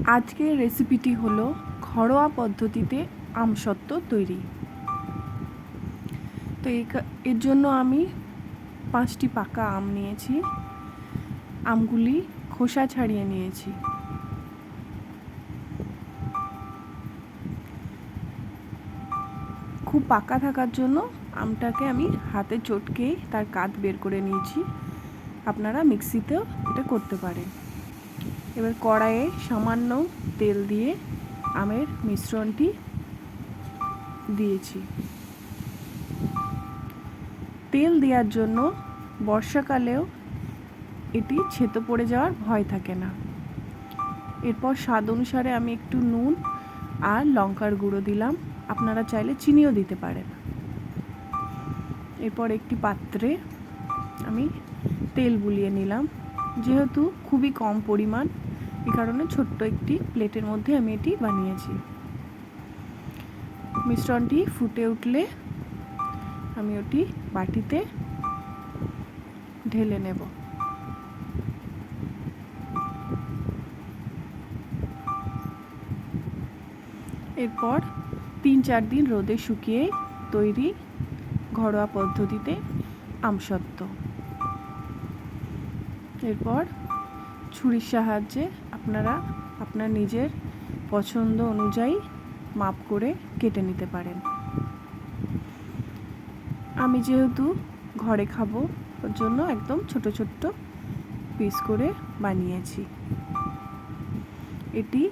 আজকের রেসিপিটি হলো ঘরোয়া পদ্ধতিতে আমসত্ত্ব তৈরি। তো এর জন্য আমি পাঁচটি পাকা আম নিয়েছি। আমগুলি খোসা ছাড়িয়ে নিয়েছি। খুব পাকা থাকার জন্য আমটাকে আমি হাতে চটকে তার কাঠ বের করে নিয়েছি। আপনারা মিক্সিতেও এটা করতে পারেন। এবার কড়াইয়ে সামান্য তেল দিয়ে আমের মিশ্রণটি দিয়েছি। তেল দেওয়ার জন্য বর্ষাকালেও এটি ছেতো পড়ে যাওয়ার ভয় থাকে না। এরপর স্বাদ অনুসারে আমি একটু নুন আর লঙ্কার গুঁড়ো দিলাম। আপনারা চাইলে চিনিও দিতে পারেন। এরপর একটি পাত্রে আমি তেল বুলিয়ে নিলাম। যেহেতু খুবই কম পরিমাণ এই কারণে ছোট্ট একটি প্লেটের মধ্যে আমি এটি বানিয়েছি। মিশ্রণটি ফুটে উঠলে আমি ওটি বাটিতে ঢেলে নেব। এরপর তিন চার দিন রোদে শুকিয়ে তৈরি ঘরোয়া পদ্ধতিতে আমসত্ত্ব। এরপর ছুরির সাহায্যে আপনারা আপনার নিজের পছন্দ অনুযায়ী মাপ করে কেটে নিতে পারেন। আমি যেহেতু ঘরে খাব, ওর জন্য একদম ছোট ছোট্ট পিস করে বানিয়েছি। এটি